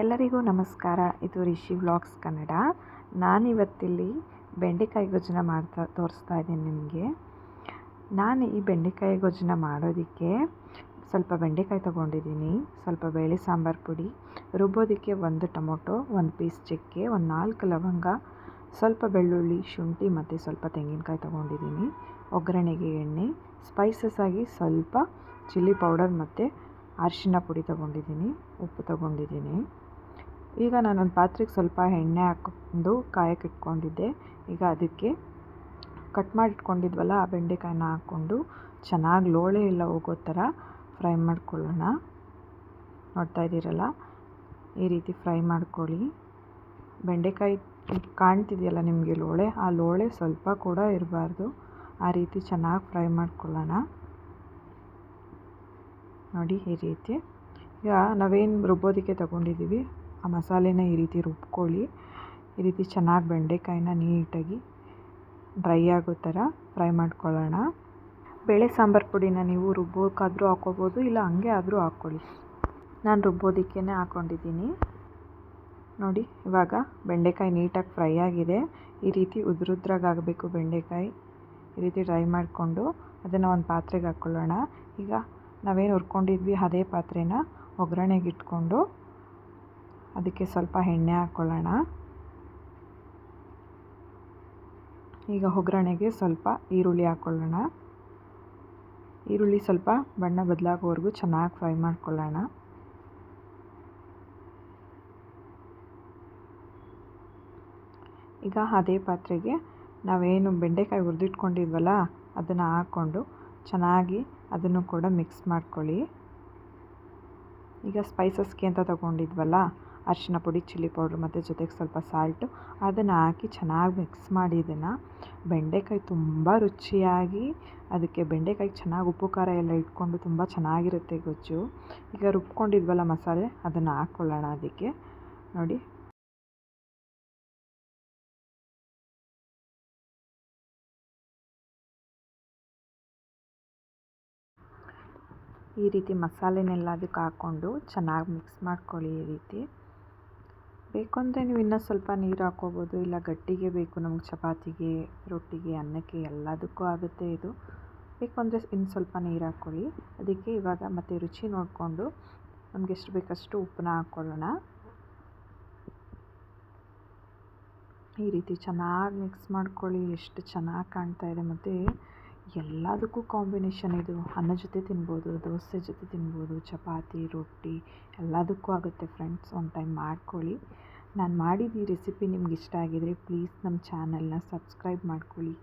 ಎಲ್ಲರಿಗೂ ನಮಸ್ಕಾರ. ಇದು ರಿಷಿ ವ್ಲಾಗ್ಸ್ ಕನ್ನಡ. ನಾನಿವತ್ತಿಲ್ಲಿ ಬೆಂಡೆಕಾಯಿ ಗೊಜ್ಜನ ಮಾಡ್ತಾ ತೋರಿಸ್ತಾ ಇದ್ದೀನಿ ನಿಮಗೆ. ನಾನು ಈ ಬೆಂಡೆಕಾಯಿ ಗೊಜ್ಜನ ಮಾಡೋದಕ್ಕೆ ಸ್ವಲ್ಪ ಬೆಂಡೆಕಾಯಿ ತೊಗೊಂಡಿದ್ದೀನಿ, ಸ್ವಲ್ಪ ಬೇಳೆ ಸಾಂಬಾರು ಪುಡಿ, ರುಬ್ಬೋದಕ್ಕೆ ಒಂದು ಟೊಮೊಟೊ, ಒಂದು ಪೀಸ್ ಚಕ್ಕೆ, ಒಂದು ನಾಲ್ಕು ಲವಂಗ, ಸ್ವಲ್ಪ ಬೆಳ್ಳುಳ್ಳಿ, ಶುಂಠಿ ಮತ್ತು ಸ್ವಲ್ಪ ತೆಂಗಿನಕಾಯಿ ತೊಗೊಂಡಿದ್ದೀನಿ. ಒಗ್ಗರಣೆಗೆ ಎಣ್ಣೆ ಸ್ಪೈಸಸ್ ಆಗಿ ಸ್ವಲ್ಪ ಚಿಲ್ಲಿ ಪೌಡರ್ ಮತ್ತು ಅರಿಶಿನ ಪುಡಿ ತೊಗೊಂಡಿದ್ದೀನಿ, ಉಪ್ಪು ತೊಗೊಂಡಿದ್ದೀನಿ. ಈಗ ನಾನೊಂದು ಪಾತ್ರೆಗೆ ಸ್ವಲ್ಪ ಎಣ್ಣೆ ಹಾಕ್ಕೊಂಡು ಕಾಯಕ್ಕೆ ಇಟ್ಕೊಂಡಿದ್ದೆ. ಈಗ ಅದಕ್ಕೆ ಕಟ್ ಮಾಡಿಟ್ಕೊಂಡಿದ್ವಲ್ಲ, ಆ ಬೆಂಡೆಕಾಯನ್ನ ಹಾಕ್ಕೊಂಡು ಚೆನ್ನಾಗಿ ಲೋಳೆ ಇಲ್ಲ ಹೋಗೋ ಥರ ಫ್ರೈ ಮಾಡ್ಕೊಳ್ಳೋಣ. ನೋಡ್ತಾ ಇದ್ದೀರಲ್ಲ? ಈ ರೀತಿ ಫ್ರೈ ಮಾಡ್ಕೊಳ್ಳಿ. ಬೆಂಡೆಕಾಯಿ ಕಾಣ್ತಿದೆಯಲ್ಲ ನಿಮಗೆ ಲೋಳೆ? ಆ ಲೋಳೆ ಸ್ವಲ್ಪ ಕೂಡ ಇರಬಾರ್ದು. ಆ ರೀತಿ ಚೆನ್ನಾಗಿ ಫ್ರೈ ಮಾಡ್ಕೊಳ್ಳೋಣ. ನೋಡಿ ಈ ರೀತಿ. ಈಗ ನಾವೇನು ರುಬ್ಬೋದಕ್ಕೆ ತಗೊಂಡಿದ್ದೀವಿ, ಆ ಮಸಾಲೆನ ಈ ರೀತಿ ರುಬ್ಕೊಳ್ಳಿ. ಈ ರೀತಿ ಚೆನ್ನಾಗಿ ಬೆಂಡೆಕಾಯಿನ ನೀಟಾಗಿ ಡ್ರೈ ಆಗೋ ಥರ ಫ್ರೈ ಮಾಡ್ಕೊಳ್ಳೋಣ. ಬೇಳೆ ಸಾಂಬಾರು ಪುಡಿನ ನೀವು ರುಬ್ಬೋಕ್ಕಾದರೂ ಹಾಕ್ಕೋಬೋದು, ಇಲ್ಲ ಹಂಗೆ ಆದರೂ ಹಾಕ್ಕೊಳ್ಳಿ. ನಾನು ರುಬ್ಬೋದಕ್ಕೇ ಹಾಕ್ಕೊಂಡಿದ್ದೀನಿ. ನೋಡಿ, ಇವಾಗ ಬೆಂಡೆಕಾಯಿ ನೀಟಾಗಿ ಫ್ರೈ ಆಗಿದೆ. ಈ ರೀತಿ ಉದುರುದ್ರಾಗಬೇಕು ಬೆಂಡೆಕಾಯಿ. ಈ ರೀತಿ ಡ್ರೈ ಮಾಡಿಕೊಂಡು ಅದನ್ನು ಒಂದು ಪಾತ್ರೆಗೆ ಹಾಕ್ಕೊಳ್ಳೋಣ. ಈಗ ನಾವೇನು ಹುರ್ಕೊಂಡಿದ್ವಿ, ಅದೇ ಪಾತ್ರೆನ ಒಗ್ಗರಣೆಗೆ ಇಟ್ಕೊಂಡು ಅದಕ್ಕೆ ಸ್ವಲ್ಪ ಎಣ್ಣೆ ಹಾಕ್ಕೊಳ್ಳೋಣ ಈಗ ಒಗ್ಗರಣೆಗೆ ಸ್ವಲ್ಪ ಈರುಳ್ಳಿ ಹಾಕ್ಕೊಳ್ಳೋಣ ಈರುಳ್ಳಿ ಸ್ವಲ್ಪ ಬಣ್ಣ ಬದಲಾಗೋವರೆಗೂ ಚೆನ್ನಾಗಿ ಫ್ರೈ ಮಾಡ್ಕೊಳ್ಳೋಣ. ಈಗ ಅದೇ ಪಾತ್ರೆಗೆ ನಾವೇನು ಬೆಂಡೆಕಾಯಿ ಹುರಿದಿಟ್ಕೊಂಡಿದ್ವಲ್ಲ, ಅದನ್ನು ಹಾಕ್ಕೊಂಡು ಚೆನ್ನಾಗಿ ಅದನ್ನು ಕೂಡ ಮಿಕ್ಸ್ ಮಾಡ್ಕೊಳ್ಳಿ. ಈಗ ಸ್ಪೈಸಸ್ಗೆ ಅಂತ ತೊಗೊಂಡಿದ್ವಲ್ಲ ಅರಿಶಿನ ಪುಡಿ ಚಿಲ್ಲಿ ಪೌಡ್ರ್ ಮತ್ತು ಜೊತೆಗೆ ಸ್ವಲ್ಪ ಸಾಲ್ಟು ಅದನ್ನು ಹಾಕಿ ಚೆನ್ನಾಗಿ ಮಿಕ್ಸ್ ಮಾಡಿ ಇದನ್ನು. ಬೆಂಡೆಕಾಯಿ ತುಂಬ ರುಚಿಯಾಗಿ, ಅದಕ್ಕೆ ಬೆಂಡೆಕಾಯಿ ಚೆನ್ನಾಗಿ ಉಪ್ಪು, ಖಾರ ಎಲ್ಲ ಇಟ್ಕೊಂಡು ತುಂಬ ಚೆನ್ನಾಗಿರುತ್ತೆ ಗೊಜ್ಜು. ಈಗ ರುಬ್ಕೊಂಡಿದ್ವಲ್ಲ ಮಸಾಲೆ, ಅದನ್ನು ಹಾಕ್ಕೊಳ್ಳೋಣ ಅದಕ್ಕೆ. ನೋಡಿ. ಈ ರೀತಿ ಮಸಾಲೆನೆಲ್ಲ ಅದಕ್ಕೆ ಹಾಕ್ಕೊಂಡು ಚೆನ್ನಾಗಿ ಮಿಕ್ಸ್ ಮಾಡ್ಕೊಳ್ಳಿ ಈ ರೀತಿ. ಬೇಕು ಅಂದರೆ ನೀವು ಇನ್ನೂ ಸ್ವಲ್ಪ ನೀರು ಹಾಕ್ಕೋಬೋದು, ಇಲ್ಲ ಗಟ್ಟಿಗೆ ಬೇಕು ನಮ್ಗೆ ಚಪಾತಿಗೆ, ರೊಟ್ಟಿಗೆ, ಅನ್ನಕ್ಕೆ ಎಲ್ಲದಕ್ಕೂ ಆಗುತ್ತೆ ಇದು. ಬೇಕು ಅಂದರೆ ಇನ್ನು ಸ್ವಲ್ಪ ನೀರು ಹಾಕ್ಕೊಳ್ಳಿ. ಅದಕ್ಕೆ ಇವಾಗ ಮತ್ತೆ ರುಚಿ ನೋಡಿಕೊಂಡು ನಮಗೆ ಎಷ್ಟು ಬೇಕಷ್ಟು ಉಪ್ಪನ್ನ ಹಾಕ್ಕೊಳ್ಳೋಣ. ಈ ರೀತಿ ಚೆನ್ನಾಗಿ ಮಿಕ್ಸ್ ಮಾಡ್ಕೊಳ್ಳಿ, ಎಷ್ಟು ಚೆನ್ನಾಗಿ ಕಾಣ್ತಾ ಇದೆ ಮತ್ತು. ಎಲ್ಲದಕ್ಕೂ ಕಾಂಬಿನೇಷನ್ ಇದು. ಅನ್ನ ಜೊತೆ ತಿನ್ಬೋದು, ದೋಸೆ ಜೊತೆ ತಿನ್ಬೋದು, ಚಪಾತಿ, ರೊಟ್ಟಿ ಎಲ್ಲದಕ್ಕೂ ಆಗುತ್ತೆ ಫ್ರೆಂಡ್ಸ್ ಒಂದು ಟೈಮ್ ಮಾಡ್ಕೊಳ್ಳಿ. ನಾನು ಮಾಡಿದ ಈ ರೆಸಿಪಿ ನಿಮ್ಗೆ ಇಷ್ಟ ಆಗಿದರೆ ಪ್ಲೀಸ್ ನಮ್ಮ ಚಾನಲ್ನ ಸಬ್ಸ್ಕ್ರೈಬ್ ಮಾಡ್ಕೊಳ್ಳಿ.